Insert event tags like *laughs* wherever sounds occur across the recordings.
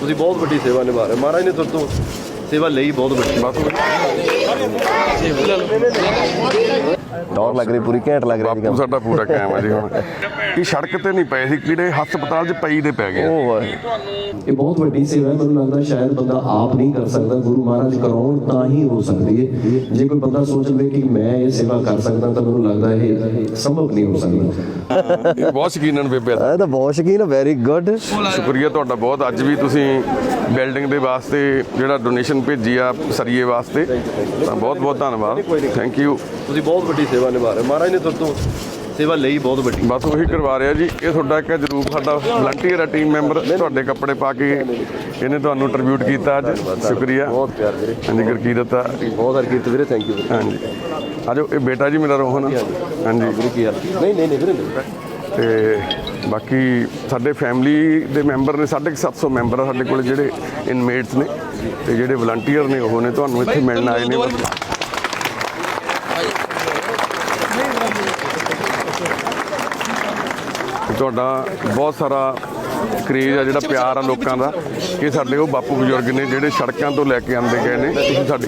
ਤੁਸੀਂ ਬਹੁਤ ਵੱਡੀ ਸੇਵਾ ਨਿਭਾ ਰਹੇ ਮਹਾਰਾਜ ਨੇ ਤੁਹਾਡੇ ਤੋਂ ਸੇਵਾ ਲਈ ਬਹੁਤ ਵੱਡੀ ਟੌਰ ਲੱਗ ਰਹੀ ਪੂਰੀ ਘੈਂਟ ਲੱਗ ਰਹੀ ਬਾਪੂ ਸਾਡਾ ਪੂਰਾ ਕਾਇਮ ਹੈ ਜੀ ਹੁਣ। ਇਹ ਸੜਕ ਤੇ ਨਹੀਂ ਪਏ ਸੀ ਕੀੜੇ ਹਸਪਤਾਲ 'ਚ ਪਈ ਦੇ ਪੈ ਗਏ। ਉਹ ਇਹ ਬਹੁਤ ਵੱਡੀ ਸੇਵਾ ਹੈ ਮੈਨੂੰ ਲੱਗਦਾ ਸ਼ਾਇਦ ਬੰਦਾ ਆਪ ਨਹੀਂ ਕਰ ਸਕਦਾ ਗੁਰੂ ਮਹਾਰਾਜ ਕਰਾਉਣ ਤਾਂ ਹੀ ਹੋ ਸਕਦੀ ਹੈ। ਜੇ ਕੋਈ ਬੰਦਾ ਸੋਚ ਲਵੇ ਕਿ ਮੈਂ ਇਹ ਸੇਵਾ ਕਰ ਸਕਦਾ ਤਾਂ ਮੈਨੂੰ ਲੱਗਦਾ ਇਹ ਸੰਭਵ ਨਹੀਂ ਹੋ ਸਕਦਾ। ਇਹ ਬਹੁਤ ਸ਼ਕੀਨਨ ਬੇਬੇ ਇਹ ਤਾਂ ਬਹੁਤ ਸ਼ਕੀਨ ਵੈਰੀ ਗੁੱਡ ਸ਼ੁਕਰੀਆ ਤੁਹਾਡਾ ਬਹੁਤ। ਅੱਜ ਵੀ ਤੁਸੀਂ ਬਿਲਡਿੰਗ ਦੇ ਵਾਸਤੇ ਜਿਹੜਾ ਡੋਨੇਸ਼ਨ ਭੇਜੀ ਆ ਸਰੀਏ ਵਾਸਤੇ। ਤਾਂ ਬਹੁਤ ਬਹੁਤ ਧੰਨਵਾਦ। ਥੈਂਕ ਯੂ ਤੁਸੀਂ ਬਹੁਤ ਵੱਡੀ ਸੇਵਾ ਨਿਭਾ ਰਹੇ। ਮਹਾਰਾਜ ਨੇ ਤੁਹਾਡੇ ਤੋਂ ਸੇਵਾ ਲਈ ਬਹੁਤ ਵੱਡੀ। ਬਸ ਉਹੀ ਕਰਵਾ ਰਿਹਾ ਜੀ। ਇਹ ਤੁਹਾਡਾ ਇੱਕ ਜਰੂਰ ਸਾਡਾ ਵਲੰਟੀਅਰ ਆ ਟੀਮ ਮੈਂਬਰ ਤੁਹਾਡੇ ਕੱਪੜੇ ਪਾ ਕੇ ਇਹਨੇ ਤੁਹਾਨੂੰ ਟ੍ਰਿਬਿਊਟ ਕੀਤਾ ਅੱਜ। ਸ਼ੁਕਰੀਆ। ਬਹੁਤ ਪਿਆਰ ਵੀਰੇ। ਹਾਂਜੀ ਗੁਰਕੀਰਤ ਆ ਬਹੁਤ ਹਰਕੀਰਤ ਵੀਰੇ ਥੈਂਕ ਯੂ ਵੀਰੇ। ਹਾਂਜੀ। ਆਜੋ ਇਹ ਬੇਟਾ ਜੀ ਮੇਰਾ ਰੋਹਨ। ਹਾਂਜੀ ਵੀਰੇ ਕੀ ਹਾਲ? ਨਹੀਂ ਨਹੀਂ ਨਹੀਂ ਵੀਰੇ ਤੇ ਬਾਕੀ ਸਾਡੇ ਫੈਮਿਲੀ ਦੇ ਮੈਂਬਰ ਨੇ 750 ਮੈਂਬਰ ਆ ਸਾਡੇ ਕੋਲ ਜਿਹੜੇ ਇਨਮੇਟਸ ਨੇ ਤੇ ਜਿਹੜੇ ਵਲੰਟੀਅਰ ਨੇ, ਉਹ ਨੇ ਤੁਹਾਨੂੰ ਇੱਥੇ ਮਿਲਣ ਆਏ ਨੇ। ਤੁਹਾਡਾ ਬਹੁਤ ਸਾਰਾ ਕਰੇਜ ਆ ਜਿਹੜਾ ਪਿਆਰ ਆ ਲੋਕਾਂ ਦਾ ਇਹ ਸਾਡੇ ਉਹ ਬਾਪੂ ਬਜ਼ੁਰਗ ਨੇ ਜਿਹੜੇ ਸੜਕਾਂ ਤੋਂ ਲੈ ਕੇ ਆਂਦੇ ਗਏ ਨੇ, ਤੁਸੀਂ ਸਾਡੀ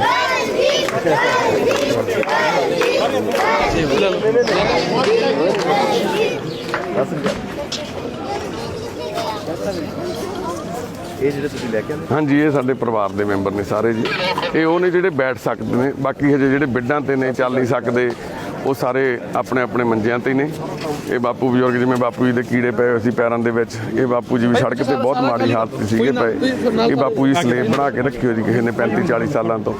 ਇਹ ਜਿਹੜੇ ਤੁਸੀਂ ਲੈ ਕੇ ਆਏ ਹਾਂਜੀ, ਇਹ ਸਾਡੇ ਪਰਿਵਾਰ ਦੇ ਮੈਂਬਰ ਨੇ ਸਾਰੇ ਜੀ। ਇਹ ਉਹ ਨੇ ਜਿਹੜੇ ਬੈਠ ਸਕਦੇ ਨੇ, ਬਾਕੀ ਹਜੇ ਜਿਹੜੇ ਬਿੱਡਾਂ ਤੇ ਨੇ, ਚੱਲ ਨਹੀਂ ਸਕਦੇ। ਉਹ ਸਾਰੇ ਆਪਣੇ ਆਪਣੇ ਮੰਜਿਆਂ ਤੇ ਨੇ। ਇਹ ਬਾਪੂ ਬਜ਼ੁਰਗ ਜਿਵੇਂ ਬਾਪੂ ਜੀ ਦੇ ਕੀੜੇ ਪਏ ਹੋਏ ਸੀ ਪੈਰਾਂ ਦੇ ਵਿੱਚ ਇਹ ਬਾਪੂ ਜੀ ਵੀ ਸੜਕ ਤੇ ਬਹੁਤ ਮਾੜੀ ਹਾਲਤ ਸੀਗੇ ਪਏ। ਇਹ ਬਾਪੂ ਜੀ ਸਲੇਬ ਬਣਾ ਕੇ ਰੱਖੇ ਜੀ ਕਿਸੇ ਨੇ 35 40 ਸਾਲਾਂ ਤੋਂ।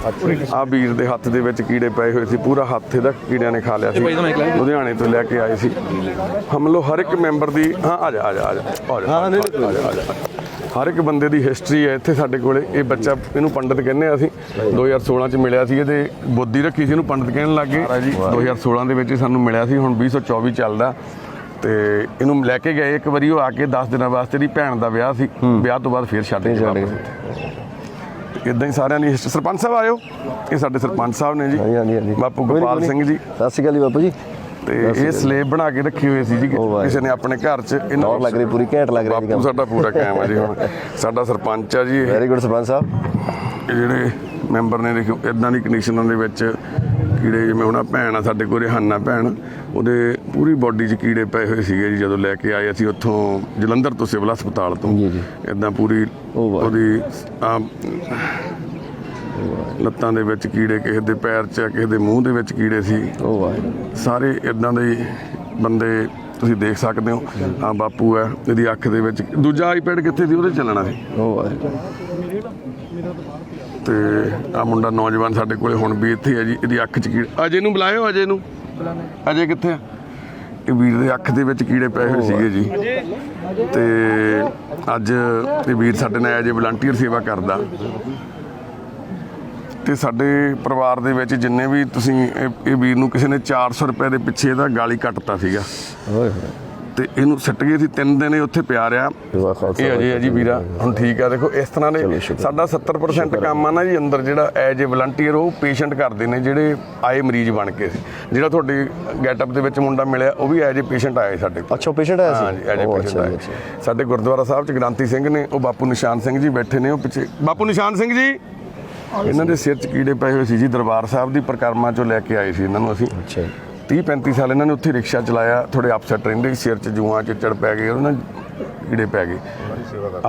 ਆ ਵੀਰ ਦੇ ਹੱਥ ਦੇ ਵਿੱਚ ਕੀੜੇ ਪਏ ਹੋਏ ਸੀ ਪੂਰਾ ਹੱਥ ਇਹਦਾ ਕੀੜਿਆਂ ਨੇ ਖਾ ਲਿਆ ਸੀ। ਲੁਧਿਆਣੇ ਤੋਂ ਲੈ ਕੇ ਆਏ ਸੀ। ਹਮਲੋ ਹਰ ਇੱਕ ਮੈਂਬਰ ਦੀ ਹਾਂ ਆ ਜਾ ਆ ਜਾ ਆ ਜਾ ਆ ਜਾ ਹਾਂ ਨਹੀਂ ਆ ਜਾ ਆ ਜਾ। ਹਰ ਇੱਕ ਬੰਦੇ ਦੀ ਹਿਸਟਰੀ ਹੈ ਇੱਥੇ ਸਾਡੇ ਕੋਲੇ। ਇਹ ਬੱਚਾ ਇਹਨੂੰ ਪੰਡਤ ਕਹਿੰਦੇ ਆ ਅਸੀਂ। 2016 ਚ ਮਿਲਿਆ ਸੀ ਇਹਦੇ ਬੁੱਧੀ ਰੱਖੀ ਸੀ ਇਹਨੂੰ ਪੰਡਤ ਕਹਿਣ ਲੱਗੇ 2016 ਦੇ ਵਿੱਚ ਸਾਨੂੰ ਮਿਲਿਆ ਸੀ ਹੁਣ 2024 ਚੱਲਦਾ। ਤੇ ਇਹਨੂੰ ਲੈ ਕੇ ਗਏ ਇੱਕ ਵਾਰੀ ਉਹ ਆ ਕੇ 10 ਦਿਨਾਂ ਵਾਸਤੇ ਇਹਦੀ ਭੈਣ ਦਾ ਵਿਆਹ ਸੀ। ਵਿਆਹ ਤੋਂ ਬਾਅਦ ਫੇਰ ਛੱਡ ਕੇ ਵਾਪਸ। ਇਦਾਂ ਹੀ ਸਾਰਿਆਂ ਦੀ ਸਰਪੰਚ ਸਾਹਿਬ ਆਇਓ। ਇਹ ਸਾਡੇ ਸਰਪੰਚ ਸਾਹਿਬ ਨੇ ਜੀ। ਹਾਂਜੀ ਹਾਂਜੀ ਬਾਪੂ ਗੋਪਾਲ। ਸਿੰਘ ਜੀ। ਸਤਿ ਸ਼੍ਰੀ ਅਕਾਲ ਜੀ ਬਾਪੂ ਜੀ। ਤੇ ਇਹ ਸਲੇਬ ਬਣਾ ਕੇ ਰੱਖੀ ਹੋਈ ਸੀ ਜੀ। ਕਿਸੇ ਨੇ ਆਪਣੇ ਘਰ 'ਚ ਇਹਨਾਂ ਲੱਗ ਰਹੀ ਪੂਰੀ ਘੈਂਟ ਲੱਗ ਰਹੀ ਬਾਪੂ ਸਾਡਾ ਪੂਰਾ ਕਾਇਮ ਹੈ ਜੀ ਹੁਣ ਸਾਡਾ ਸਰਪੰਚ ਆ ਜੀ ਵੈਰੀ ਗੁੱਡ ਸਰਪੰਚ ਸਾਹਿਬ ਇਹ ਜਿਹੜੇ ਮੈਂਬਰ ਨੇ ਦੇਖੋ ਇਦਾਂ ਦੀ ਕੰਡੀਸ਼ਨਾਂ ਦੇ ਵਿੱਚ ਕੀੜੇ ਜਿਵੇਂ ਹੁਣ ਆਹ ਭੈਣ ਆ ਸਾਡੇ ਕੋਲ ਰਿਹਾਨਾ ਭੈਣ ਉਹਦੇ ਪੂਰੀ ਬਾਡੀ 'ਚ ਕੀੜੇ ਪਏ ਹੋਏ ਸੀਗੇ ਜੀ ਜਦੋਂ ਲੈ ਕੇ ਆਏ ਅਸੀਂ ਉੱਥੋਂ ਜਲੰਧਰ ਤੋਂ ਸਿਵਲ ਹਸਪਤਾਲ ਤੋਂ ਜੀ, ਜੀ। ਇਦਾਂ ਪੂਰੀ। ਉਹਦੀ ਲੱਤਾਂ ਦੇ ਵਿੱਚ ਕੀੜੇ ਕਿਸੇ ਦੇ ਪੈਰ 'ਚ ਕਿਸੇ ਦੇ ਮੂੰਹ ਦੇ ਵਿੱਚ ਕੀੜੇ ਸੀ। ਉਹ ਵਾਹ ਸਾਰੇ ਇਦਾਂ ਦੇ ਬੰਦੇ ਤੁਸੀਂ ਦੇਖ ਸਕਦੇ ਹੋ। ਆ ਬਾਪੂ ਹੈ ਇਹਦੀ ਅੱਖ ਦੇ ਵਿੱਚ ਦੂਜਾ ਆਈਪੈਡ ਕਿੱਥੇ ਸੀ? ਉਹਦੇ ਚੱਲਣਾ ਸੀ। ਉਹ ਵਾਹ ਤੇ ਆ ਮੁੰਡਾ ਨੌਜਵਾਨ ਸਾਡੇ ਕੋਲੇ ਹੁਣ ਵੀ ਇੱਥੇ ਹੈ ਜੀ ਇਹਦੀ ਅੱਖ 'ਚ ਕੀੜੇ। ਅਜੇ ਨੂੰ ਬੁਲਾਇਓ ਅਜੇ ਨੂੰ ਅਜੇ ਕਿੱਥੇ ਆ? ਇਹ ਵੀਰ ਦੇ ਅੱਖ ਦੇ ਵਿੱਚ ਕੀੜੇ ਪਏ ਹੋਏ ਸੀਗੇ ਜੀ। ਤੇ ਅੱਜ ਇਹ ਵੀਰ ਸਾਡੇ ਨਾਲ ਐਜ ਵਲੰਟੀਅਰ ਸੇਵਾ ਕਰਦਾ। ਤੇ ਸਾਡੇ ਪਰਿਵਾਰ ਦੇ ਵਿੱਚ ਜਿੰਨੇ ਵੀ ਤੁਸੀਂ ਇਹ ਇਹ ਵੀਰ ਨੂੰ ਕਿਸੇ ਨੇ 400 ਰੁਪਏ ਦੇ ਪਿੱਛੇ ਇਹਦਾ ਗਾਲੀ ਕੱਟਤਾ ਸੀਗਾ। ਓਏ ਤੇ ਇਹਨੂੰ ਸਿੱਟ ਗਏ ਸੀ ਤਿੰਨ ਦਿਨ ਇਹ ਉੱਥੇ ਪਿਆ ਰਿਹਾ। ਇਹ ਅਜੇ ਜੀ ਵੀਰਾ ਹੁਣ ਠੀਕ ਆ ਦੇਖੋ ਇਸ ਤਰ੍ਹਾਂ ਦੇ ਸਾਡਾ 70% ਕੰਮ ਆ ਨਾ ਜੀ ਅੰਦਰ ਜਿਹੜਾ ਐਜ ਏ ਵਲੰਟੀਅਰ ਉਹ ਪੇਸ਼ੈਂਟ ਕਰਦੇ ਨੇ ਜਿਹੜੇ ਆਏ ਮਰੀਜ਼ ਬਣ ਕੇ। ਜਿਹੜਾ ਤੁਹਾਡੇ ਗੈਟਅਪ ਦੇ ਵਿੱਚ ਮੁੰਡਾ ਮਿਲਿਆ ਉਹ ਵੀ ਐਜ ਏ ਪੇਸ਼ੈਂਟ ਆਇਆ ਸਾਡੇ ਕੋਲ। ਅੱਛਾ ਪੇਸ਼ੈਂਟ ਆਇਆ ਸੀ? ਹਾਂ ਜੀ ਐਜ ਏ ਪੇਸ਼ੈਂਟ ਅੱਛਾ। ਸਾਡੇ ਗੁਰਦੁਆਰਾ ਸਾਹਿਬ ਚ ਗ੍ਰਾਂਤੀ ਸਿੰਘ ਨੇ ਉਹ ਬਾਪੂ ਨਿਸ਼ਾਨ ਸਿੰਘ ਜੀ ਬੈਠੇ ਨੇ ਉਹ ਪਿੱਛੇ ਬਾਪੂ ਨਿਸ਼ਾਨ ਸਿੰਘ ਜੀ? ਇਹਨਾਂ ਦੇ ਸਿਰ 'ਚ ਕੀੜੇ ਪਏ ਹੋਏ ਸੀ ਜੀ ਦਰਬਾਰ ਸਾਹਿਬ ਦੀ ਪ੍ਰਕਰਮਾ ਚੋਂ ਲੈ ਕੇ ਆਏ ਸੀ ਇਹਨਾਂ ਨੂੰ ਅਸੀਂ। ਅੱਛਾ ਜੀ। 30 35 ਸਾਲ ਇਹਨਾਂ ਨੇ ਉੱਥੇ ਰਿਕਸ਼ਾ ਚਲਾਇਆ ਥੋੜੇ ਅਪਸੈਟ ਰਹਿੰਦੇ ਸੀ, ਸਿਰ 'ਚ ਜੂਆਂ ਚਿੱਚੜ ਪੈ ਗਏ ਉਹਨਾਂ ਕੀੜੇ ਪੈ ਗਏ।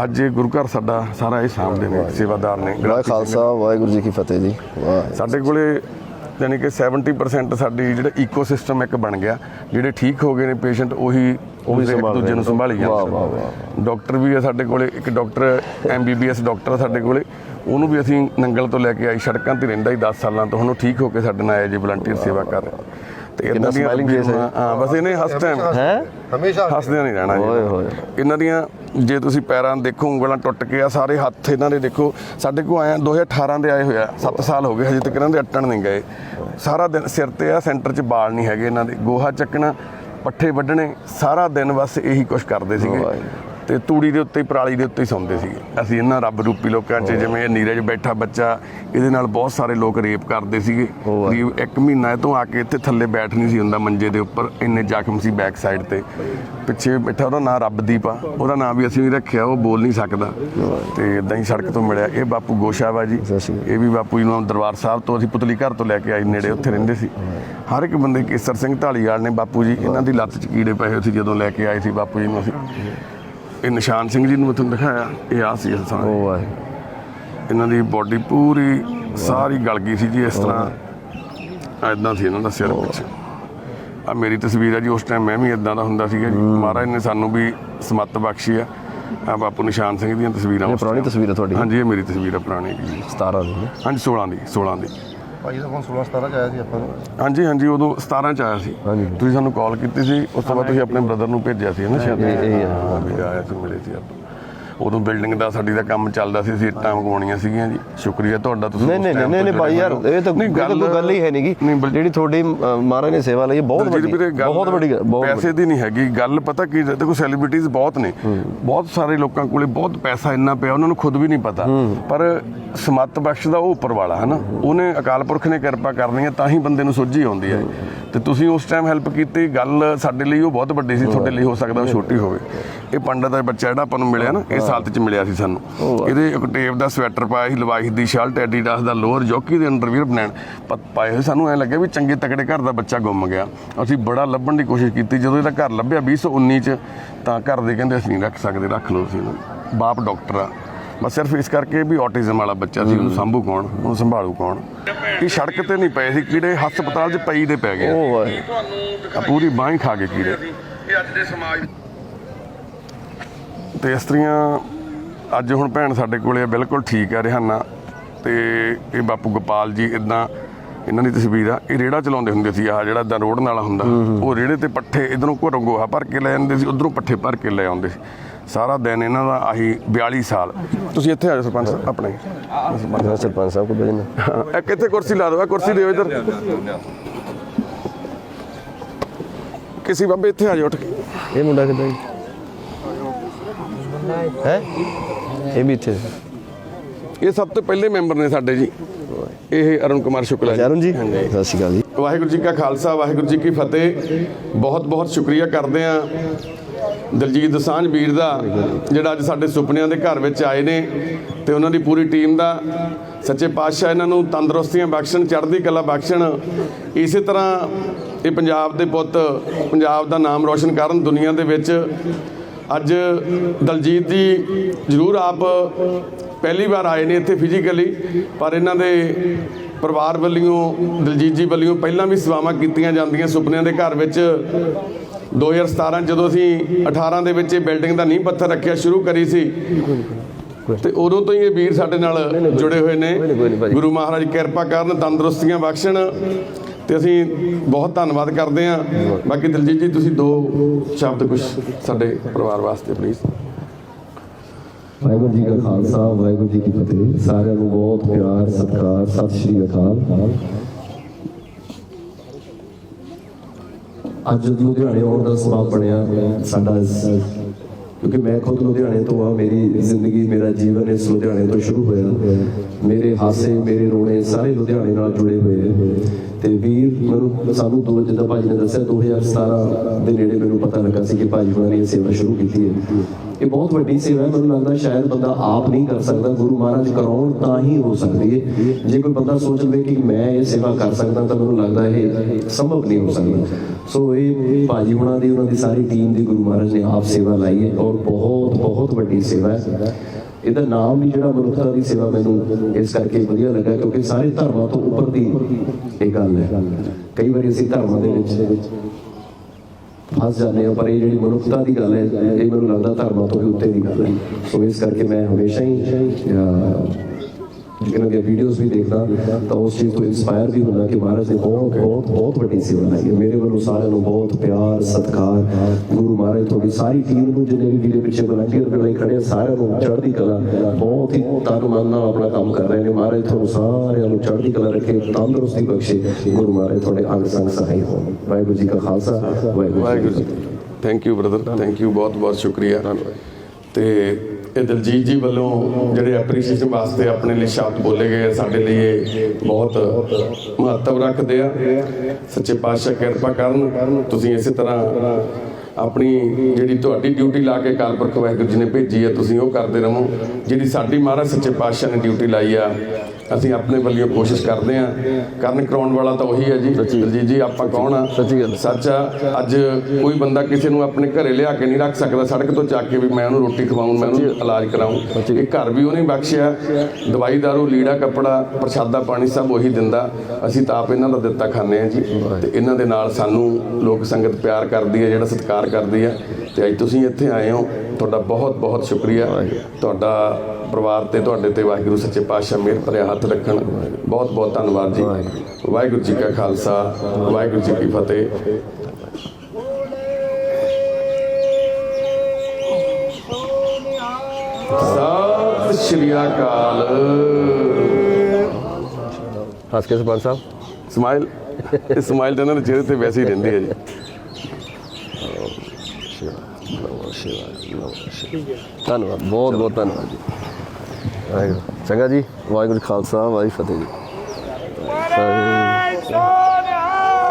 ਅੱਜ ਇਹ ਗੁਰੂ ਘਰ ਸਾਡਾ ਸਾਰਾ ਇਹ ਸਾਹਮਣੇ ਨੇ ਸੇਵਾਦਾਰ ਨੇ ਖਾਲਸਾ ਵਾਹਿਗੁਰੂ ਜੀ ਕੀ ਫਤਿਹ ਜੀ। ਸਾਡੇ ਕੋਲੇ ਯਾਨੀ ਕਿ 70% ਸਾਡੀ ਜਿਹੜਾ ਈਕੋਸਿਸਟਮ ਇੱਕ ਬਣ ਗਿਆ। ਜਿਹੜੇ ਠੀਕ ਹੋ ਗਏ ਨੇ ਪੇਸ਼ੈਂਟ ਉਹੀ ਉਹੀ ਇੱਕ ਸੰਭਾਲ ਦੂਜੇ ਨੂੰ ਸੰਭਾਲੀ ਜਾਂਦੇ। ਡਾਕਟਰ ਵੀ ਹੈ ਸਾਡੇ ਕੋਲੇ ਇੱਕ ਡਾਕਟਰ ਐਮਬੀਬੀਐਸ ਡਾਕਟਰ ਸਾਡੇ ਕੋਲੇ। ਉਹਨੂੰ ਵੀ ਅਸੀਂ ਨੰਗਲ ਤੋਂ ਲੈ ਕੇ ਆਈ ਸੜਕਾਂ ਤੇ ਰਹਿੰਦਾ ਹੀ 10 ਸਾਲਾਂ ਤੋਂ। ਹੁਣ ਉਹ ਠੀਕ ਹੋ ਕੇ ਸਾਡੇ ਨਾਲ ਆਇਆ ਜੀ ਵਲੰਟੀਅਰ ਸੇਵਾ ਕਰ ਰਿਹਾ। ਤੇ ਕਿੰਨਾ smiling face ਹੈ। ਹਾਂ ਬਸ ਇਹਨੇ ਹੱਸ ਟਾਈਮ ਹੈ? ਹੱਸਦਿਆਂ ਨਹੀਂ ਰਹਿਣਾ ਜੀ। ਓਏ ਹੋਏ। ਇਹਨਾਂ ਦੀਆਂ ਜੇ ਤੁਸੀਂ ਪੈਰਾਂ ਦੇਖੋ ਉਂਗਲਾਂ ਟੁੱਟ ਕੇ ਆ ਸਾਰੇ ਹੱਥ ਇਹਨਾਂ ਦੇ ਦੇਖੋ। ਸਾਡੇ ਕੋਲ ਆਇਆ 2018 ਦੇ ਆਏ ਹੋਇਆ 7 ਸਾਲ ਹੋ ਗਏ ਹਜੇ ਤੱਕ ਇਹਨਾਂ ਦੇ ਅੱਟਣ ਨਹੀਂ ਗਏ। ਸਾਰਾ ਦਿਨ ਸਿਰ ਤੇ ਆ ਸੈਂਟਰ 'ਚ ਬਾਲ ਨਹੀਂ ਹੈਗੇ ਇਹਨਾਂ ਦੇ। ਗੋਹਾ ਚੱਕਣਾ ਪੱਠੇ ਵੱਢਣੇ ਸਾਰਾ ਦਿਨ ਬਸ ਇਹੀ ਕੁਝ ਕਰਦੇ ਸੀਗੇ। ਤੇ ਤੂੜੀ ਦੇ ਉੱਤੇ ਪਰਾਲੀ ਦੇ ਉੱਤੇ ਹੀ ਸੌਂਦੇ ਸੀਗੇ। ਅਸੀਂ ਇਹਨਾਂ ਰੱਬ ਰੂਪੀ ਲੋਕਾਂ 'ਚ ਜਿਵੇਂ ਇਹ ਨੀਰਜ ਬੈਠਾ ਬੱਚਾ ਇਹਦੇ ਨਾਲ ਬਹੁਤ ਸਾਰੇ ਲੋਕ ਰੇਪ ਕਰਦੇ ਸੀਗੇ। ਕਰੀਬ ਇੱਕ ਮਹੀਨਾ ਇਹ ਤੋਂ ਆ ਕੇ ਇੱਥੇ ਥੱਲੇ ਬੈਠ ਨਹੀਂ ਸੀ ਹੁੰਦਾ ਮੰਜੇ ਦੇ ਉੱਪਰ ਇੰਨੇ ਜ਼ਖਮ ਸੀ ਬੈਕ ਸਾਈਡ ਤੇ। ਪਿੱਛੇ ਬੈਠਾ ਉਹਦਾ ਨਾਂ ਰੱਬਦੀਪ ਆ। ਉਹਦਾ ਨਾਂ ਵੀ ਅਸੀਂ ਨਹੀਂ ਰੱਖਿਆ ਉਹ ਬੋਲ ਨਹੀਂ ਸਕਦਾ। ਤੇ ਇਦਾਂ ਹੀ ਸੜਕ ਤੋਂ ਮਿਲਿਆ। ਇਹ ਬਾਪੂ ਗੋਸ਼ਾ ਵਾ ਜੀ। ਇਹ ਵੀ ਬਾਪੂ ਜੀ ਨੂੰ ਦਰਬਾਰ ਸਾਹਿਬ ਤੋਂ ਅਸੀਂ ਪੁਤਲੀ ਘਰ ਤੋਂ ਲੈ ਕੇ ਆਏ ਨੇੜੇ ਉੱਥੇ ਰਹਿੰਦੇ ਸੀ। ਹਰ ਇੱਕ ਬੰਦੇ ਕੇਸਰ ਸਿੰਘ ਢਾਲੀਵਾਲ ਨੇ ਬਾਪੂ ਜੀ ਇਹਨਾਂ ਦੀ ਲੱਤ 'ਚ ਕੀੜੇ ਪਏ ਹੋਏ ਸੀ ਜਦੋਂ ਲੈ ਕੇ ਆਏ ਸੀ ਬਾਪੂ ਜੀ ਨੂੰ ਅਸੀਂ। ਇਹ ਨਿਸ਼ਾਨ ਸਿੰਘ ਜੀ ਨੂੰ ਮੈਂ ਤੁਹਾਨੂੰ ਦਿਖਾਇਆ ਇਹ ਆ ਸੀ ਅਸਾਂ ਉਹ ਵਾਹ। ਇਹਨਾਂ ਦੀ ਬਾਡੀ ਪੂਰੀ ਸਾਰੀ ਗਲ ਗਈ ਸੀ ਜੀ ਇਸ ਤਰ੍ਹਾਂ। ਐਦਾਂ ਸੀ ਇਹਨਾਂ ਦਾ ਸਿਰ ਪਿੱਛੇ। ਆ ਮੇਰੀ ਤਸਵੀਰ ਹੈ ਜੀ ਉਸ ਟਾਈਮ ਮੈਂ ਵੀ ਇਦਾਂ ਦਾ ਹੁੰਦਾ ਸੀਗਾ ਜੀ। ਮਹਾਰਾਜ ਨੇ ਸਾਨੂੰ ਵੀ ਸਮੱਤ ਬਖਸ਼ੀ ਆ। ਆ ਬਾਪੂ ਨਿਸ਼ਾਨ ਸਿੰਘ ਦੀਆਂ ਤਸਵੀਰਾਂ ਇਹ ਪੁਰਾਣੀ। ਤਸਵੀਰ ਹੈ ਤੁਹਾਡੀ। ਹਾਂਜੀ ਇਹ ਮੇਰੀ ਤਸਵੀਰ ਹੈ ਪੁਰਾਣੀ ਜੀ। 17 ਦੀ। ਹਾਂਜੀ 16 ਦੀ 16 ਦੀ। ਭਾਈ ਦਾ ਹੁਣ 16 17 ਚ ਆਇਆ ਸੀ ਆਪਾਂ ਨੂੰ ਹਾਂਜੀ ਹਾਂਜੀ ਉਦੋਂ 17 ਚ ਆਇਆ ਸੀ ਹਾਂਜੀ। ਤੁਸੀਂ ਸਾਨੂੰ ਕਾਲ ਕੀਤੀ ਸੀ ਉਸ ਤੋਂ ਬਾਅਦ ਤੁਸੀਂ ਆਪਣੇ ਬ੍ਰਦਰ ਨੂੰ ਭੇਜਿਆ ਸੀ ਨਾ ਸ਼ਾਇਦ ਇਹ- ਇਹ ਹੈ। ਹਾਂ ਵੀ ਆਇਆ ਸੀ ਮਿਲੇ ਸੀ ਆਪਾਂ ਉਦੋਂ ਬਿਲਡਿੰਗ ਦਾ ਸਾਡੀ ਦਾ ਕੰਮ ਚੱਲਦਾ ਸੀ ਅਸੀਂ ਇੱਟਾਂ ਮੰਗਵਾਉਣੀਆਂ ਸੀਗੀਆਂ ਜੀ। ਸ਼ੁਕਰੀਆ ਤੁਹਾਡਾ ਤੁਸੀਂ ਨਹੀਂ ਨਹੀਂ ਨਹੀਂ ਭਾਈ ਯਾਰ ਇਹ ਤਾਂ ਇਹ ਕੋਈ ਗੱਲ ਹੀ ਹੈ ਨਹੀਂਗੀ ਜਿਹੜੀ ਤੁਹਾਡੀ ਮਹਾਰਾਜ ਨੇ ਸੇਵਾ ਲਈ ਬਹੁਤ ਵੱਡੀ ਗੱਲ ਬਹੁਤ ਵੱਡੀ ਗੱਲ- ਪੈਸੇ ਦੀ ਨਹੀਂ ਹੈਗੀ ਗੱਲ ਪਤਾ ਕੀ ਦੇਖੋ ਸੈਲੀਬ੍ਰਿਟੀਜ਼ ਬਹੁਤ ਨੇ। ਬਹੁਤ ਸਾਰੇ ਲੋਕਾਂ ਕੋਲੇ ਬਹੁਤ ਪੈਸਾ ਇੰਨਾ ਪਿਆ ਉਹਨਾਂ ਨੂੰ ਖੁਦ ਵੀ ਨਹੀਂ ਪਤਾ। ਪਰ ਸਮੱਤ ਬਖਸ਼ ਦਾ ਉਹ ਉੱਪਰ ਵਾਲਾ ਹੈ ਨਾ ਉਹਨੇ ਅਕਾਲ ਪੁਰਖ ਨੇ ਕਿਰਪਾ ਕਰਨੀ ਹੈ ਤਾਂ ਹੀ ਬੰਦੇ ਨੂੰ ਸੋਝੀ ਆਉਂਦੀ ਹੈ। ਤੇ ਤੁਸੀਂ ਉਸ ਟਾਈਮ ਹੈਲਪ ਕੀਤੀ ਗੱਲ ਸਾਡੇ ਲਈ ਉਹ ਬਹੁਤ ਵੱਡੀ ਸੀ ਤੁਹਾਡੇ ਲਈ ਹੋ ਸਕਦਾ ਉਹ ਛੋਟੀ ਹੋਵੇ। ਇਹ ਪੰਡਤ ਦਾ ਬੱਚਾ ਜਿਹੜਾ ਆਪਾਂ ਨੂੰ ਮਿਲਿਆ ਨਾ ਇਸ ਹਾਲਤ 'ਚ ਮਿਲਿਆ ਸੀ ਸਾਨੂੰ? ਇਹਦੇ ਇੱਕ ਟੇਪ ਦਾ ਸਵੈਟਰ ਪਾਇਆ ਸੀ ਲਵਾਈ ਦੀ ਸ਼ਰਟ ਐਡੀਡਾਸ ਦਾ ਲੋਅਰ ਜੋਕੀ ਦੇ ਅੰਡਰਵੀਅਰ ਬਨੈਣ ਪਾਏ ਹੋਏ ਸਾਨੂੰ ਐ ਲੱਗਿਆ ਵੀ ਚੰਗੇ ਤਕੜੇ ਘਰ ਦਾ ਬੱਚਾ ਗੁੰਮ ਗਿਆ। ਅਸੀਂ ਬੜਾ ਲੱਭਣ ਦੀ ਕੋਸ਼ਿਸ਼ ਕੀਤੀ। ਜਦੋਂ ਇਹਦਾ ਘਰ ਲੱਭਿਆ 2019 ਚ ਤਾਂ ਘਰ ਦੇ ਕਹਿੰਦੇ ਅਸੀਂ ਨਹੀਂ ਰੱਖ ਸਕਦੇ ਰੱਖ ਲਓ ਤੁਸੀਂ ਇਹਨੂੰ। ਬਾਪ ਡਾਕਟਰ ਆ। ਬਸ ਸਿਰਫ ਇਸ ਕਰਕੇ ਵੀ ਆਟਿਜ਼ਮ ਵਾਲਾ ਬੱਚਾ ਸੀ। ਉਹਨੂੰ ਸੰਭੂ ਕੌਣ? ਉਹਨੂੰ ਸੰਭਾਲੂ ਕੌਣ? ਇਹ ਸੜਕ ਤੇ ਨਹੀਂ ਪਏ ਸੀ। ਕੀੜੇ ਹਸਪਤਾਲ 'ਚ ਪਈ ਦੇ ਪੈ ਗਏ ਉਹ ਪੂਰੀ ਬਾਂਹ ਖਾ ਕੇ ਕੀੜੇ। ਇਹ ਅੱਜ ਦੇ ਸਮਾਜ ਤੇ ਇਸਤਰੀਆਂ ਅੱਜ ਹੁਣ ਭੈਣ ਸਾਡੇ ਕੋਲੇ ਆ, ਬਿਲਕੁਲ ਠੀਕ ਆ ਰਿਹਾਨਾ। ਤੇ ਇਹ ਬਾਪੂ ਗੋਪਾਲ ਜੀ ਇਦਾਂ ਇਹਨਾਂ ਦੀ ਤਸਵੀਰ ਆ ਇਹ ਰੇੜਾ ਚਲਾਉਂਦੇ ਹੁੰਦੇ ਸੀ ਆ ਜਿਹੜਾ ਇਦਾਂ ਰੋਡ ਨਾਲਾ ਹੁੰਦਾ ਉਹ ਰੇੜੇ ਤੇ ਪੱਠੇ ਇਧਰੋਂ ਘਰੋਂ ਗੋਹਾ ਭਰ ਕੇ ਲੈ ਜਾਂਦੇ ਸੀ ਉਧਰੋਂ ਪੱਠੇ ਭਰ ਕੇ ਲੈ ਆਉਂਦੇ ਸੀ। ਸਾਰਾ ਦਿਨ ਇਹਨਾਂ ਦਾ ਆਹੀ 42 ਸਾਲ। ਤੁਸੀਂ ਇੱਥੇ ਆ ਜਾਓ ਸਰਪੰਚ ਸਾਹਿਬ ਆਪਣੇ। ਸਰਪੰਚ ਸਾਹਿਬ ਕੋਲ ਬੈਠਣਾ ਹਾਂ, ਇੱਕ ਇੱਥੇ ਕੁਰਸੀ ਲਾ ਦਿਓ ਆ ਕੁਰਸੀ ਦਿਓ ਇੱਧਰ। ਕਿਸੇ ਬਾਬੇ ਇੱਥੇ ਆ ਜਾਓ ਉੱਠ ਕੇ। ਇਹ ਮੁੰਡਾ ਕਿੱਦਾਂ ਜੀ? ਹੈ? ਇਹ ਵੀ ਇੱਥੇ। ਇਹ ਸਭ ਤੋਂ ਪਹਿਲੇ ਮੈਂਬਰ ਨੇ ਸਾਡੇ ਜੀ। ਇਹ ਅਰੁਣ ਕੁਮਾਰ ਸ਼ੁਕਲਾ ਅਰੁਣ ਜੀ। ਸਤਿ ਸ਼੍ਰੀ ਅਕਾਲ ਜੀ। ਵਾਹਿਗੁਰੂ ਜੀ ਕਾ ਖਾਲਸਾ ਵਾਹਿਗੁਰੂ ਜੀ ਕੀ ਫਤਿਹ। ਬਹੁਤ ਬਹੁਤ ਸ਼ੁਕਰੀਆ ਕਰਦੇ ਆ ਦਲਜੀਤ ਦਸਾਂਝ ਵੀਰ ਦਾ ਜਿਹੜਾ ਅੱਜ ਸਾਡੇ ਸੁਪਨਿਆਂ ਦੇ ਘਰ ਵਿੱਚ ਆਏ ਨੇ ਤੇ ਉਹਨਾਂ ਦੀ ਪੂਰੀ ਟੀਮ ਦਾ। ਸੱਚੇ ਪਾਤਸ਼ਾਹ ਇਹਨਾਂ ਨੂੰ ਤੰਦਰੁਸਤੀਆਂ ਬਖਸ਼ਣ ਚੜ੍ਹਦੀ ਕਲਾ ਬਖਸ਼ਣ। ਇਸੇ ਤਰ੍ਹਾਂ ਇਹ ਪੰਜਾਬ ਦੇ ਪੁੱਤ ਪੰਜਾਬ ਦਾ ਨਾਮ ਰੋਸ਼ਨ ਕਰਨ ਦੁਨੀਆ ਦੇ ਵਿੱਚ ਅੱਜ ਦਲਜੀਤ ਜੀ ਜ਼ਰੂਰ ਆਪ ਪਹਿਲੀ ਵਾਰ ਆਏ ਨੇ ਇੱਥੇ ਫਿਜ਼ੀਕਲੀ ਪਰ ਇਹਨਾਂ ਦੇ ਪਰਿਵਾਰ ਵੱਲੋਂ ਦਲਜੀਤ ਜੀ ਵੱਲੋਂ ਪਹਿਲਾਂ ਵੀ ਸੇਵਾਵਾਂ ਕੀਤੀਆਂ ਜਾਂਦੀਆਂ ਸੁਪਨਿਆਂ ਦੇ ਘਰ ਵਿੱਚ। 2017 ਜਦੋਂ ਅਸੀਂ 18 ਦੇ ਵਿੱਚ ਇਹ ਬਿਲਡਿੰਗ ਦਾ ਨੀਂਹ ਪੱਥਰ ਰੱਖਿਆ ਸ਼ੁਰੂ ਕਰੀ ਸੀ। ਤੇ ਉਦੋਂ ਤੋਂ ਹੀ ਇਹ ਵੀਰ ਸਾਡੇ ਨਾਲ ਜੁੜੇ ਹੋਏ ਨੇ। ਗੁਰੂ ਮਹਾਰਾਜ ਕਿਰਪਾ ਕਰਨ ਤੰਦਰੁਸਤੀਆਂ ਬਖਸ਼ਣ। ਤੇ ਅਸੀਂ ਬਹੁਤ ਧੰਨਵਾਦ ਕਰਦੇ ਹਾਂ। ਬਾਕੀ ਦਲਜੀਤ ਜੀ, ਤੁਸੀਂ ਦੋ ਸ਼ਬਦ ਕੁਝ ਸਾਡੇ ਪਰਿਵਾਰ ਵਾਸਤੇ ਪਲੀਜ਼ ਵਾਹਿਗੁਰੂ ਜੀ ਕਾ ਖਾਲਸਾ, ਵਾਹਿਗੁਰੂ ਜੀ ਕੀ ਫਤਿਹ। ਸਾਰਿਆਂ ਨੂੰ ਬਹੁਤ ਪਿਆਰ, ਸਤਿਕਾਰ, ਸਤਿ ਸ਼੍ਰੀ ਅਕਾਲ। ਅੱਜ ਲੁਧਿਆਣੇ ਆਉਣ ਦਾ ਸਬਬ ਬਣਿਆ ਸਾਡਾ ਕਿਉਂਕਿ ਮੈਂ ਖੁਦ ਲੁਧਿਆਣੇ ਤੋਂ ਆ ਮੇਰੀ ਜ਼ਿੰਦਗੀ, ਮੇਰਾ ਜੀਵਨ ਇਸ ਲੁਧਿਆਣੇ ਤੋਂ ਸ਼ੁਰੂ ਹੋਇਆ। ਮੇਰੇ ਹਾਸੇ, ਮੇਰੇ ਰੋਣੇ ਸਾਰੇ ਲੁਧਿਆਣੇ ਨਾਲ ਜੁੜੇ ਹੋਏ। ਤੇ ਵੀਰ ਮੈਨੂੰ ਸਾਨੂੰ ਦੋ ਜਿੱਦਾਂ ਭਾਜੀ ਨੇ ਦੱਸਿਆ 2017 ਦੇ ਨੇੜੇ ਮੈਨੂੰ ਪਤਾ ਲੱਗਾ ਸੀ ਕਿ ਭਾਜੀ ਹੋਣਾ ਨੇ ਸੇਵਾ ਸ਼ੁਰੂ ਕੀਤੀ ਹੈ। ਇਹ ਬਹੁਤ ਵੱਡੀ ਸੇਵਾ ਹੈ, ਮੈਨੂੰ ਲੱਗਦਾ ਸ਼ਾਇਦ ਬੰਦਾ ਆਪ ਨਹੀਂ ਕਰ ਸਕਦਾ, ਗੁਰੂ ਮਹਾਰਾਜ ਕਰਾਉਣ ਤਾਂ ਹੀ ਹੋ ਸਕਦੀ ਹੈ। ਜੇ ਕੋਈ ਬੰਦਾ ਸੋਚ ਲਵੇ ਕਿ ਮੈਂ ਇਹ ਸੇਵਾ ਕਰ ਸਕਦਾ ਤਾਂ ਮੈਨੂੰ ਲੱਗਦਾ ਇਹ ਸੰਭਵ ਨਹੀਂ ਹੋ ਸਕਦਾ। ਸੋ ਇਹ ਭਾਜੀ ਹੁਣਾਂ ਦੀ, ਉਹਨਾਂ ਦੀ ਸਾਰੀ ਟੀਮ ਦੀ ਗੁਰੂ ਮਹਾਰਾਜ ਨੇ ਆਪ ਸੇਵਾ ਲਾਈ ਹੈ ਔਰ ਬਹੁਤ ਬਹੁਤ ਵੱਡੀ ਸੇਵਾ ਹੈ। ਇਹਦਾ ਨਾਮ ਵੀ ਜਿਹੜਾ ਮਨੁੱਖਤਾ ਦੀ ਸੇਵਾ ਮੈਨੂੰ ਇਸ ਕਰਕੇ ਵਧੀਆ ਲੱਗਾ ਕਿਉਂਕਿ ਸਾਰੇ ਧਰਮਾਂ ਤੋਂ ਉੱਪਰ ਦੀ ਇਹ ਗੱਲ ਹੈ। ਕਈ ਵਾਰੀ ਅਸੀਂ ਧਰਮਾਂ ਦੇ ਵਿੱਚ ਫਸ ਜਾਂਦੇ ਹਾਂ, ਪਰ ਇਹ ਜਿਹੜੀ ਮਨੁੱਖਤਾ ਦੀ ਗੱਲ ਹੈ, ਇਹ ਮੈਨੂੰ ਲੱਗਦਾ ਧਰਮਾਂ ਤੋਂ ਵੀ ਉੱਤੇ ਦੀ ਗੱਲ ਹੈ। ਸੋ ਇਸ ਕਰਕੇ ਮੈਂ ਹਮੇਸ਼ਾ ਹੀ ਇਹਨਾਂ ਦੀਆਂ ਵੀਡੀਓਜ਼ ਵੀ ਦੇਖਦਾ ਤਾਂ ਉਸ ਚੀਜ਼ ਤੋਂ ਇਨਸਪਾਇਰ ਵੀ ਹੁੰਦਾ ਕਿ ਮਹਾਰਾਜ ਨੇ ਬਹੁਤ ਬਹੁਤ ਬਹੁਤ ਵੱਡੀ ਸੇਵਾ ਲਾਈ ਹੈ। ਮੇਰੇ ਵੱਲੋਂ ਸਾਰਿਆਂ ਨੂੰ ਬਹੁਤ ਪਿਆਰ ਸਤਿਕਾਰ। ਗੁਰੂ ਮਹਾਰਾਜ ਤੁਹਾਡੀ ਸਾਰੀ ਟੀਮ ਨੂੰ ਜਿੰਨੇ ਵੀ ਵੀਡੀਓ ਪਿੱਛੇ ਵਲੰਟੀਅਰ ਦੇ ਲਈ ਖੜੇ ਸਾਰਿਆਂ ਨੂੰ ਚੜ੍ਹਦੀ ਕਲਾ ਬਹੁਤ ਹੀ ਤਨ ਮਨ ਨਾਲ ਆਪਣਾ ਕੰਮ ਕਰ ਰਹੇ ਨੇ। ਮਹਾਰਾਜ ਤੁਹਾਨੂੰ ਸਾਰਿਆਂ ਨੂੰ ਚੜ੍ਹਦੀ ਕਲਾ ਰੱਖੇ ਤੰਦਰੁਸਤੀ ਬਖਸ਼ੇ। ਗੁਰੂ ਮਹਾਰਾਜ ਤੁਹਾਡੇ ਅੰਗ ਸੰਗ ਸਹਾਈ ਹੋਣ। ਵਾਹਿਗੁਰੂ ਜੀ ਕਾ Khalsa Waheguru ji thank you brother thank you ਬਹੁਤ ਬਹੁਤ ਸ਼ੁਕਰੀਆ। ਤੇ ਇਹ ਦਲਜੀਤ ਜੀ ਵੱਲੋਂ ਜਿਹੜੇ ਐਪਰੀਸ਼ੀਏਸ਼ਨ ਵਾਸਤੇ ਆਪਣੇ ਲਈ ਸ਼ਬਦ ਬੋਲੇ ਗਏ ਆ, ਸਾਡੇ ਲਈ ਇਹ ਬਹੁਤ ਮਹੱਤਵ ਰੱਖਦੇ ਆ। ਸੱਚੇ ਪਾਤਸ਼ਾਹ ਕਿਰਪਾ ਕਰਨ ਤੁਸੀਂ ਇਸੇ ਤਰ੍ਹਾਂ ਆਪਣੀ ਜਿਹੜੀ ਤੁਹਾਡੀ ਡਿਊਟੀ ਲਾ ਕੇ ਕਾਲਪੁਰਖ ਵਾਹਿਗੁਰੂ ਜੀ ਨੇ ਭੇਜੀ ਹੈ ਤੁਸੀਂ ਉਹ ਕਰਦੇ ਰਹੋ। ਜਿਹੜੀ ਸਾਡੀ ਮਹਾਰਾਜ ਸੱਚੇ ਪਾਤਸ਼ਾਹ ਨੇ ਡਿਊਟੀ ਲਾਈ ਆ ਅਸੀਂ ਆਪਣੇ ਵੱਲੋਂ ਕੋਸ਼ਿਸ਼ ਕਰਦੇ ਆ ਕਰਨ ਕਰਾਉਣ ਵਾਲਾ ਤਾਂ ਉਹੀ ਹੈ ਜੀ। ਦਲਜੀਤ ਜੀ ਆਪਾਂ ਕੌਣ ਆ? ਸੱਚੀ ਗੱਲ। ਸੱਚ ਆ ਅੱਜ ਕੋਈ ਬੰਦਾ ਕਿਸੇ ਨੂੰ ਆਪਣੇ ਘਰੇ ਲਿਆ ਕੇ ਨਹੀਂ ਰੱਖ ਸਕਦਾ। ਸੜਕ ਤੋਂ ਚੱਕ ਕੇ ਵੀ ਮੈਂ ਉਹਨੂੰ ਰੋਟੀ ਖਵਾਉਂ ਮੈਂ ਉਹਨੂੰ ਇਲਾਜ ਕਰਾਉਂ। ਇਹ ਘਰ ਵੀ ਉਹਨੇ ਬਖਸ਼ਿਆ। ਦਵਾਈ ਦਾਰੂ ਲੀੜਾ ਕੱਪੜਾ ਪ੍ਰਸ਼ਾਦਾ ਪਾਣੀ ਸਭ ਉਹੀ ਦਿੰਦਾ। ਅਸੀਂ ਤਾਂ ਆਪ ਇਹਨਾਂ ਦਾ ਦਿੱਤਾ ਖਾਂਦੇ ਆ ਜੀ। ਤੇ ਇਹਨਾਂ ਦੇ ਨਾਲ ਸਾਨੂੰ ਲੋਕ ਸੰਗਤ ਪਿਆਰ ਕਰਦੀ ਹੈ ਜਿਹੜਾ ਸਤਿਕਾਰ ਕਰਦੀ ਹੈ। ਤੇ ਅੱਜ ਤੁਸੀਂ ਇੱਥੇ ਆਏ ਹੋ। ਤੁਹਾਡਾ ਬਹੁਤ ਬਹੁਤ ਸ਼ੁਕਰੀਆ। ਤੁਹਾਡਾ ਪਰਿਵਾਰ ਤੇ ਤੁਹਾਡੇ ਤੇ ਵਾਹਿਗੁਰੂ ਸੱਚੇ ਪਾਤਸ਼ਾਹ ਮਿਹਰ ਭਰਿਆ ਹੱਥ ਰੱਖਣ। ਬਹੁਤ ਬਹੁਤ ਧੰਨਵਾਦ ਜੀ। ਵਾਹਿਗੁਰੂ ਜੀ ਕਾ ਖਾਲਸਾ ਵਾਹਿਗੁਰੂ ਜੀ ਕੀ ਫਤਿਹ। ਸਤਿ ਸ਼੍ਰੀ ਅਕਾਲ। ਹੱਸ ਕੇ ਸਰਪੰਚ ਸਾਹਿਬ। ਸਮਾਈਲ ਇਹ ਸਮਾਈਲ ਤਾਂ ਇਹਨਾਂ ਦੇ ਚਿਹਰੇ ਤੇ ਵੈਸੇ ਹੀ ਰਹਿੰਦੀ ਹੈ ਜੀ। ਧੰਨਵਾਦ ਬਹੁਤ ਬਹੁਤ ਧੰਨਵਾਦ ਜੀ। ਵਾਹਿਗੁਰੂ ਚੰਗਾ ਜੀ। ਵਾਹਿਗੁਰੂ ਖਾਲਸਾ ਵਾਹਿਗੁਰੂ ਫਤਿਹ ਜੀ।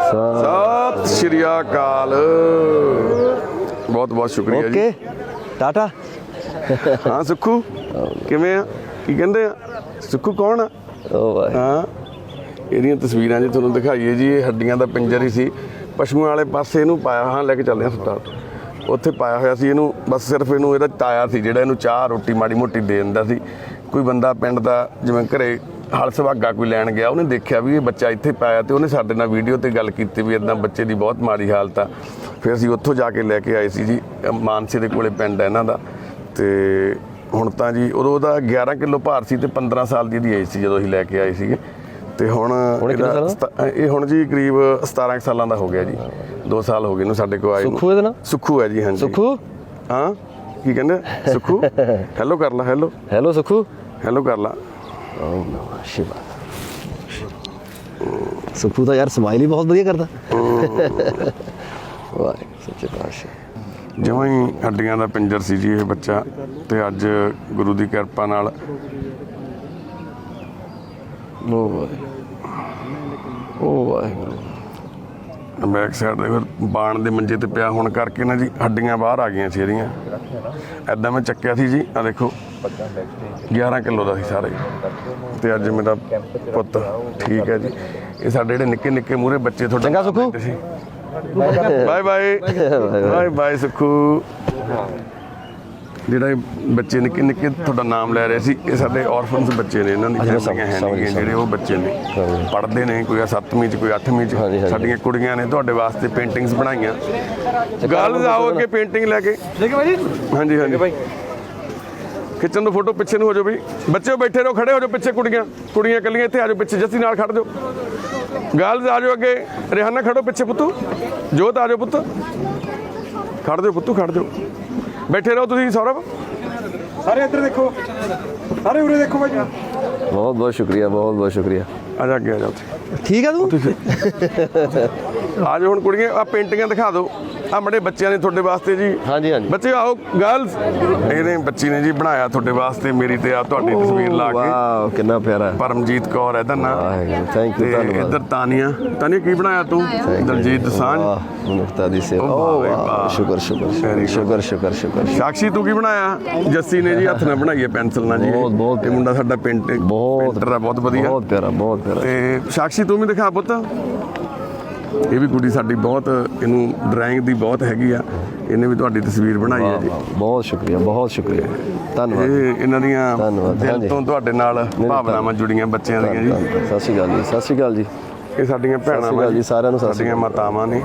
ਸਤਿ ਸ਼੍ਰੀ ਅਕਾਲ। ਬਹੁਤ ਬਹੁਤ ਸ਼ੁਕਰੀਆ ਜੀ। Okay tata. ਹਾਂ ਸੁੱਖੂ ਕਿਵੇਂ ਆ? ਕੀ ਕਹਿੰਦੇ ਆ? ਸੁੱਖੂ ਕੌਣ ਆ? ਓ ਵਾਹਿਗੁਰੂ ਹਾਂ ਇਹਦੀਆਂ ਤਸਵੀਰਾਂ ਜੀ ਤੁਹਾਨੂੰ ਦਿਖਾਈਏ ਜੀ ਇਹ ਹੱਡੀਆਂ ਦਾ ਪਿੰਜਰ ਹੀ ਸੀ। ਪਸ਼ੂਆਂ ਵਾਲੇ ਪਾਸੇ ਇਹਨੂੰ ਪਾਇਆ ਹਾਂ ਲੈ ਕੇ ਚੱਲਦੇ ਹਾਂ ਹਸਪਤਾਲ ਉੱਥੇ ਪਾਇਆ ਹੋਇਆ ਸੀ ਇਹਨੂੰ ਬਸ ਸਿਰਫ ਇਹਨੂੰ ਇਹਦਾ ਤਾਇਆ ਸੀ ਜਿਹੜਾ ਇਹਨੂੰ ਚਾਹ ਰੋਟੀ ਮਾੜੀ ਮੋਟੀ ਦੇ ਦਿੰਦਾ ਸੀ। ਕੋਈ ਬੰਦਾ ਪਿੰਡ ਦਾ ਜਿਵੇਂ ਘਰੇ ਹਲ ਸੁਭਾਗਾ ਕੋਈ ਲੈਣ ਗਿਆ ਉਹਨੇ ਦੇਖਿਆ ਵੀ ਇਹ ਬੱਚਾ ਇੱਥੇ ਪਾਇਆ ਤੇ ਉਹਨੇ ਸਾਡੇ ਨਾਲ ਵੀਡੀਓ ਤੇ ਗੱਲ ਕੀਤੀ ਵੀ ਇਦਾਂ ਬੱਚੇ ਦੀ ਬਹੁਤ ਮਾੜੀ ਹਾਲਤ ਆ। ਫਿਰ ਅਸੀਂ ਉੱਥੋਂ ਜਾ ਕੇ ਲੈ ਕੇ ਆਏ ਸੀ ਜੀ ਮਾਨਸੇ ਦੇ ਕੋਲੇ ਪਿੰਡ ਹੈ ਇਹਨਾਂ ਦਾ। ਤੇ ਹੁਣ ਤਾਂ ਜੀ ਉਦੋਂ ਉਹਦਾ 11 ਕਿਲੋ ਭਾਰ ਸੀ ਤੇ 15 ਸਾਲ ਦੀ ਇਹਦੀ ਏਜ ਸੀ ਜਦੋਂ ਅਸੀਂ ਲੈ ਕੇ ਆਏ ਸੀਗੇ। ਤੇ ਹੁਣ ਇਹ ਹੁਣ ਜੀ ਕਰੀਬ 17 ਕੁ ਸਾਲਾਂ ਦਾ ਹੋ ਗਿਆ ਜੀ। 2 ਸਾਲ ਹੋ ਗਏ ਨੂੰ ਸਾਡੇ ਕੋਲ ਆਏ ਨੂੰ। ਸੁੱਖੂ ਇਹਦਾ ਨਾਂ? ਸੁੱਖੂ ਹੈ ਜੀ ਹਾਂਜੀ। ਸੁਖੂ? ਹਾਂ? ਕੀ ਕਹਿੰਦੇ? ਸੁੱਖੂ? *laughs* ਹੈਲੋ ਕਰ ਲਾ ਹੈਲੋ ਹੈਲੋ ਸੁਖੂ? ਹੈਲੋ ਕਰ ਲਾ। ਓਮ ਨਮः ਸ਼ਿਵਾ। ਸੁਖੂ ਤਾਂ ਯਾਰ ਸਮਾਈਲ ਹੀ ਬਹੁਤ ਵਧੀਆ ਕਰਦਾ। ਵਾਹਿਗੁਰੂ ਸੱਚੇ ਪਾਤਸ਼ਾਹ। ਜਿਵੇਂ ਹੀ ਹੱਡੀਆਂ ਦਾ ਪਿੰਜਰ ਸੀ ਜੀ ਇਹ ਬੱਚਾ ਤੇ ਅੱਜ ਗੁਰੂ ਦੀ ਕਿਰਪਾ ਨਾਲ ਓ ਵਾਹਿਗੁਰੂ। ਓ ਵਾਹਿਗੁਰੂ। ਬੈਕ ਸਾਈਡ ਦੇ ਫਿਰ ਬਾਣ ਦੇ ਮੰਜੇ ਤੇ ਪਿਆ ਹੋਣ ਕਰਕੇ ਨਾ ਜੀ ਹੱਡੀਆਂ ਬਾਹਰ ਆ ਗਈਆਂ ਸੀ ਇਹਦੀਆਂ। ਐਦਾਂ ਮੈਂ ਚੱਕਿਆ ਸੀ ਜੀ ਆ ਦੇਖੋ 11 ਕਿਲੋ ਦਾ ਸੀ ਸਾਰੇ। ਤੇ ਅੱਜ ਮੇਰਾ ਪੁੱਤ ਠੀਕ ਹੈ ਜੀ। ਇਹ ਸਾਡੇ ਜਿਹੜੇ ਨਿੱਕੇ ਨਿੱਕੇ ਮੂਰੇ ਬੱਚੇ ਤੁਹਾਡੇ ਚੰਗਾ Sukhu. Bye bye. Bye bye Sukhu. ਜਿਹੜਾ ਇਹ ਬੱਚੇ ਨਿੱਕੇ ਨਿੱਕੇ ਤੁਹਾਡਾ ਨਾਮ ਲੈ ਰਹੇ ਸੀ ਇਹ ਸਾਡੇ ਔਰਫਨਸ ਬੱਚੇ ਨੇ ਇਹਨਾਂ ਦੀ ਅੱਛਾ, ਫੈਮਲੀਆਂ ਹੈ ਨਹੀਂ ਜਿਹੜੇ ਉਹ ਬੱਚੇ ਨੇ। ਹਾਂਜੀ। ਪੜ੍ਹਦੇ ਨੇ ਕੋਈ 7ਵੀਂ ਚ ਕੋਈ 8ਵੀਂ ਚ ਹਾਂਜੀ। ਸਾਡੀਆਂ ਕੁੜੀਆਂ ਨੇ ਤੁਹਾਡੇ ਵਾਸਤੇ ਪੇਂਟਿੰਗਸ ਬਣਾਈਆਂ। ਗੱਲ ਆਓ ਅੱਗੇ ਪੇਂਟਿੰਗ ਲੈ ਕੇ। ਕੇ ਭਾਜੀ ਹਾਂਜੀ ਹਾਂਜੀ। ਖਿੱਚਣ ਨੂੰ ਫੋਟੋ ਪਿੱਛੇ ਨੂੰ ਹੋ ਜਾਓ ਬਈ ਬੱਚੇ ਬੈਠੇ ਰਹੋ ਖੜੇ ਹੋ ਜਾਓ ਪਿੱਛੇ ਕੁੜੀਆਂ। ਕੁੜੀਆਂ ਇਕੱਲੀਆਂ ਇੱਥੇ ਆ ਜਾਓ ਪਿੱਛੇ ਜੱਸੀ ਨਾਲ ਖੜ ਜਾਓ। ਗਰਲਸ ਆ ਜਾਓ ਅੱਗੇ। ਰਿਹਾਨਾ ਖੜੋ ਪਿੱਛੇ ਪੁੱਤੂ। ਜੋਤ ਆ ਜਾਓ ਪੁੱਤ। ਖੜ ਜਾਓ ਪੁੱਤੂ ਖੜ ਜਾਓ। ਬੈਠੇ ਰਹੋ ਤੁਸੀਂ ਸੌਰਵ। ਸਾਰੇ ਇੱਧਰ ਦੇਖੋ। ਸਾਰੇ ਉਰੇ ਦੇਖੋ ਭਾਈ ਬਹੁਤ ਬਹੁਤ ਸ਼ੁਕਰੀਆ ਬਹੁਤ ਬਹੁਤ ਸ਼ੁਕਰੀਆ। ਆ ਜਾ ਅੱਗੇ ਆ ਜਾ ਉੱਥੇ। ਠੀਕ ਆ ਤੂੰ? ਆ ਜਾਓ ਹੁਣ ਕੁੜੀਆਂ ਆ ਪੇਂਟਿੰਗਾਂ ਦਿਖਾ ਦਿਓ। ਮੜੇ ਬੱਚਿਆਂ ਨੇ ਤੁਹਾਡੇ ਵਾਸਤੇ ਜੀ। ਹਾਂਜੀ ਹਾਂਜੀ। ਬੱਚੇ ਆਓ ਗਰਲਸ ਇਹਨੇ ਬੱਚੀ ਨੇ ਜੀ ਬਣਾਇਆ ਤੁਹਾਡੇ ਵਾਸਤੇ ਮੇਰੀ ਤੇ ਆ ਤੁਹਾਡੀ ਤਸਵੀਰ ਲਾ ਕੇ। ਵਾਓ ਕਿੰਨਾ ਪਿਆਰਾ। ਪਰਮਜੀਤ ਕੌਰ ਇਹਦਾ ਨਾਂ ਵਾਹਿਗੁਰੂ ਥੈਂਕ ਯੂ ਧੰਨਵਾਦ। ਇੱਧਰ ਤਾਨੀਆ। ਤਾਨੀਆ ਕੀ ਬਣਾਇਆ ਤੂੰ? ਦਲਜੀਤ ਦਸਾਂਝ। ਵਾਹ ਮਨੁੱਖਤਾ ਦੀ ਸੇਵਾ। ਓ। ਸ਼ੁਕਰ ਸ਼ੁਕਰ ਸ਼ੁਕਰ. ਸ਼ੁਕਰ ਸ਼ੁਕਰ ਸਾਕਸ਼ੀ ਤੂੰ ਕੀ ਬਣਾਇਆ? ਜੱਸੀ ਨੇ ਜੀ ਹੱਥ ਨਾਲ ਬਣਾਈ ਹੈ ਪੈਨਸਲ ਨਾਲ ਜੀ। ਬਹੁਤ- ਬਹੁਤ ਇਹ ਮੁੰਡਾ ਸਾਡਾ ਪੇਂਟ ਬਹੁਤ ਪੇਂਟਰ ਬਹੁਤ ਵਧੀਆ। ਬਹੁਤ ਪਿਆਰਾ ਬਹੁਤ ਪਿਆਰਾ। ਤੇ ਸਾਕਸ਼ੀ ਤੂੰ ਵੀ ਦਿਖਾ ਪੁੱਤ। ਇਹ ਵੀ ਕੁੜੀ ਸਾਡੀ ਬਹੁਤ ਇਹਨੂੰ ਡਰਾਇੰਗ ਦੀ ਬਹੁਤ ਹੈਗੀ ਆ। ਇਹਨੇ ਵੀ ਤੁਹਾਡੀ ਤਸਵੀਰ ਬਣਾਈ ਹੈ ਜੀ। ਬਹੁਤ ਸ਼ੁਕਰੀਆ ਬਹੁਤ ਸ਼ੁਕਰੀਆ। ਧੰਨਵਾਦ। ਇਹ ਇਹਨਾਂ ਦੀਆਂ ਦਿਲ। ਤੋਂ ਤੁਹਾਡੇ ਨਾਲ ਭਾਵਨਾਵਾਂ ਜੁੜੀਆਂ ਬੱਚਿਆਂ ਦੀਆਂ ਜੀ। ਸਤਿ ਸ਼੍ਰੀ ਅਕਾਲ ਜੀ ਸਤਿ ਸ਼੍ਰੀ ਅਕਾਲ ਜੀ। ਇਹ ਸਾਡੀਆਂ ਭੈਣਾਂ ਜੀ, ਸਾਰਿਆਂ ਨੂੰ ਸਾਡੀਆਂ ਮਾਤਾਵਾਂ ਨੇ।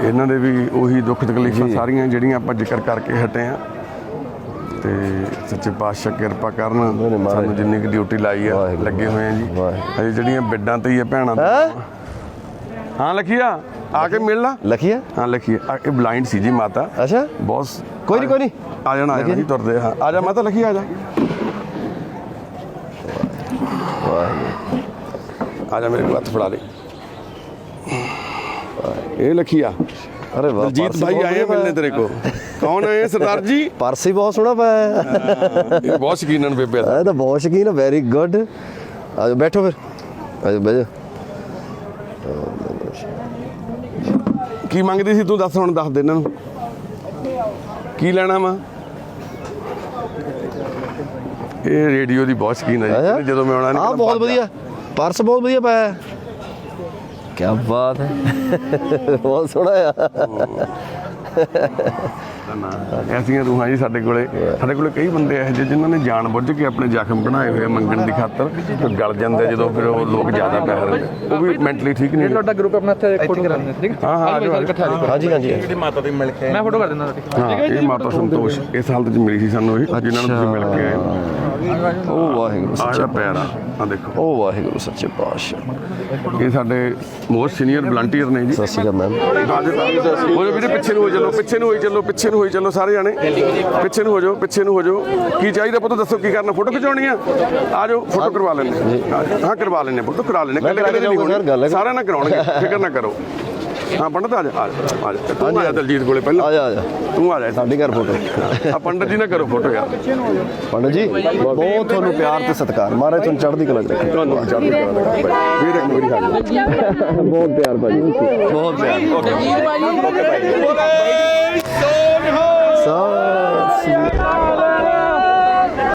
ਇਹਨਾਂ ਦੇ ਵੀ ਉਹੀ ਦੁੱਖ ਤਕਲੀਫਾਂ ਸਾਰੀਆਂ ਜਿਹੜੀਆਂ ਆਪਾਂ ਜ਼ਿਕਰ ਕਰਕੇ ਹਟੇ ਆ। ਤੇ ਸੱਚੇ ਪਾਤਸ਼ਾਹ ਕਿਰਪਾ ਕਰਨ। ਸਾਨੂੰ ਜਿੰਨੀ ਕੁ ਡਿਊਟੀ ਲਾਈ ਆ। ਲੱਗੇ ਹੋਏ ਆ ਜੀ। ਹਜੇ ਜਿਹੜੀਆਂ ਬੈੱਡਾਂ ਤੇ ਹੀ ਆ ਭੈਣਾਂ ਹੈਂ? ਹਾਂ ਲਖੀਆ। ਆ ਕੇ ਮਿਲ ਲਾ। ਲਖੀਆ? ਹਾਂ ਲਖੀਆ। ਇਹ ਬਲਾਈਂਡ ਸੀ ਜੀ ਮਾਤਾ। ਅੱਛਾ। ਬਹੁਤ ਕੋਈ ਨਹੀਂ ਕੋਈ ਨਹੀਂ ਆ ਜਾਣਾ ਆ ਜਾਣਾ ਜੀ। ਤੁਰਦੇ ਹਾਂ। ਆ ਜਾ ਮਾਤਾ ਲਖੀਆ ਆ ਜਾ। ਆ ਜਾ ਮੇਰੇ ਕੋਲ ਹੱਥ ਫੜਾ ਦੇ। ਇਹ ਲਖੀਆ। ਅਰੇ ਵਾਹ ਦਲਜੀਤ ਪਰਸ ਭਾਈ ਬਹੁਤ ਆਏ ਮਿਲਨੇ ਤੇਰੇ ਕੋ ਕੌਣ ਆਏ? ਆ ਸਰਦਾਰ ਜੀ? ਪਰਸ ਹੀ ਬਹੁਤ ਸੋਹਣਾ ਪਾਇਆ ਹੈ। ਇਹ ਬਹੁਤ ਸ਼ਕੀਨਨ ਬੇਬੇ। ਦਾ ਇਹ ਤਾਂ ਬਹੁਤ ਸ਼ਕੀਨ ਹੈ ਵੈਰੀ ਗੁੱਡ ਆਜੋ ਬੈਠੋ ਫਿਰ। ਆਜੋ ਬਹਿ ਕੀ ਮੰਗਦੀ ਸੀ ਤੂੰ? ਦੱਸ ਹੁਣ ਦੱਸ ਦੇ ਇਹਨਾਂ ਨੂੰ। ਕੀ ਲੈਣਾ ਵਾ? ਇਹ ਰੇਡੀਓ ਦੀ ਬਹੁਤ ਸ਼ਕੀਨ ਹੈ ਜੀ। ਜਦੋਂ ਮੈਂ ਆਉਣਾ ਆ ਬਹੁਤ ਵਧੀਆ। ਪਰਸ ਬਹੁਤ ਵਧੀਆ ਪਾਇਆ। ਕੀ ਬਾਤ ਹੈ। *laughs* ਬਹੁਤ ਸੋਹਣਾ ਆ। ਐਸੀਆਂ ਰੂਹਾਂ ਜੀ ਸਾਡੇ ਕੋਲੇ। ਸਾਡੇ ਕੋਲੇ ਕਈ ਬੰਦੇ ਜਿਹੇ ਜਿਨ੍ਹਾਂ ਨੇ ਜਾਣ ਬੁੱਝ ਕੇ ਆਪਣੇ ਜ਼ਖਮ ਬਣਾਏ ਹੋਏ ਮੰਗਣ ਦੀ ਖਾਤਰ। ਤੇ ਗਲ ਜਾਂਦੇ ਜਦੋਂ ਫਿਰ ਉਹ ਲੋਕ ਜ਼ਿਆਦਾ ਪੈਸੇ ਦਿੰਦੇ ਉਹ ਵੀ ਮੈਂਟਲੀ ਠੀਕ ਨਹੀਂ ਤੁਹਾਡਾ ਗਰੁੱਪ ਆਪਣਾ ਇੱਥੇ ਫੋਟੋ ਕਰਾਉਂਦੇ ਠੀਕ ਹੈ? ਹਾਂ ਹਾਂ ਆ ਜਾਓ, ਆ ਜਾਓ। ਇਕੱਠਾ ਆ ਜਾਓ। ਹਾਂਜੀ। ਹਾਂਜੀ ਮੈਂ ਫੋਟੋ ਕਰ ਦਿੰਦਾ ਤੁਹਾਡੀ ਹਾਂ। ਇਹ ਮਾਤਾ ਸੰਤੋਸ਼। ਇਸ ਹਾਲਤ 'ਚ ਮਿਲੀ ਸੀ ਸਾਨੂੰ ਇਹ। ਜਿਨ੍ਹਾਂ ਨੂੰ ਤੁਸੀਂ ਮਿਲ ਕੇ ਆਏ ਹੋ। ਉਹ ਵਾਹਿਗੁਰੂ ਆਹ ਸੱਚੇ ਜਿਹੜਾ ਪੈਰ ਆ ਆ ਦੇਖੋ। ਉਹ ਵਾਹਿਗੁਰੂ ਸੱਚੇ ਪਾਤਸ਼ਾਹ। ਇਹ ਸਾਡੇ ਮੋਸਟ ਸੀਨੀਅਰ ਵਲੰਟੀਅਰ ਨੇ ਜੀ। ਸਤਿ ਸ਼੍ਰੀ ਅਕਾਲ ਮੈਮ ਹੋ ਜਾਓ ਵੀਰੇ ਪਿੱਛੇ ਨੂੰ ਹੋ ਚੱਲੋ ਪਿੱਛੇ ਨੂੰ ਹੋਈ ਚੱਲੋ ਪਿੱਛੇ ਨੂੰ ਹੋਈ ਚੱਲੋ ਸਾਰੇ ਜਾਣੇ। ਪਿੱਛੇ ਨੂੰ ਹੋ ਜਾਓ ਪਿੱਛੇ ਨੂੰ ਹੋ ਜਾਓ। ਕੀ ਚਾਹੀਦਾ ਪੁੱਤ? ਦੱਸੋ ਕੀ ਕਰਨਾ? ਫੋਟੋ ਖਿਚਾਉਣੀ ਆ? ਆ ਜਾਓ ਫੋਟੋ ਕਰਵਾ ਲੈਣੇ ਹਾਂ। ਕਰਵਾ ਲੈਣੇ ਪੁੱਤ ਕਰਾ ਲੈਣੇ ਮੈਂ ਕਰਾ ਕੇ ਜਾਊਂਗਾ ਸਰ, ਗੱਲ ਹੈ। ਸਾਰਿਆਂ ਨਾਲ ਕਰਾਉਣਗੇ ਫਿਕਰ ਨਾ ਕਰੋ। ਹਾਂ ਪੰਡਤ ਆ ਜਾ ਆ ਜਾ, ਤੂੰ ਆ ਜਾ ਦਲਜੀਤ ਕੋਲੇ ਪਹਿਲਾਂ। ਆ ਜਾ ਆ ਜਾ। ਤੂੰ ਆ ਜਾ ਸਾਡੀ ਘਰ ਫੋਟੋ। ਆ ਪੰਡਤ ਜੀ ਨਾਲ ਕਰੋ ਫੋਟੋ ਯਾਰ। ਪੰਡਤ ਜੀ ਬਹੁਤ ਤੁਹਾਨੂੰ ਪਿਆਰ ਤੇ ਸਤਿਕਾਰ। ਮਹਾਰਾਜ ਤੁਹਾਨੂੰ ਚੜ੍ਹਦੀ ਕਲਾ ਰੱਖੇ ਤੁਹਾਨੂੰ ਚਾਹ ਵੀਰ ਇੱਕ ਮੇਰੀ ਹਾਲ ਬਹੁਤ ਪਿਆਰ ਭਾਜੀ ਬਹੁਤ ਪਿਆਰ। ਸਤਿ ਸ੍ਰੀ ਅਕਾਲ।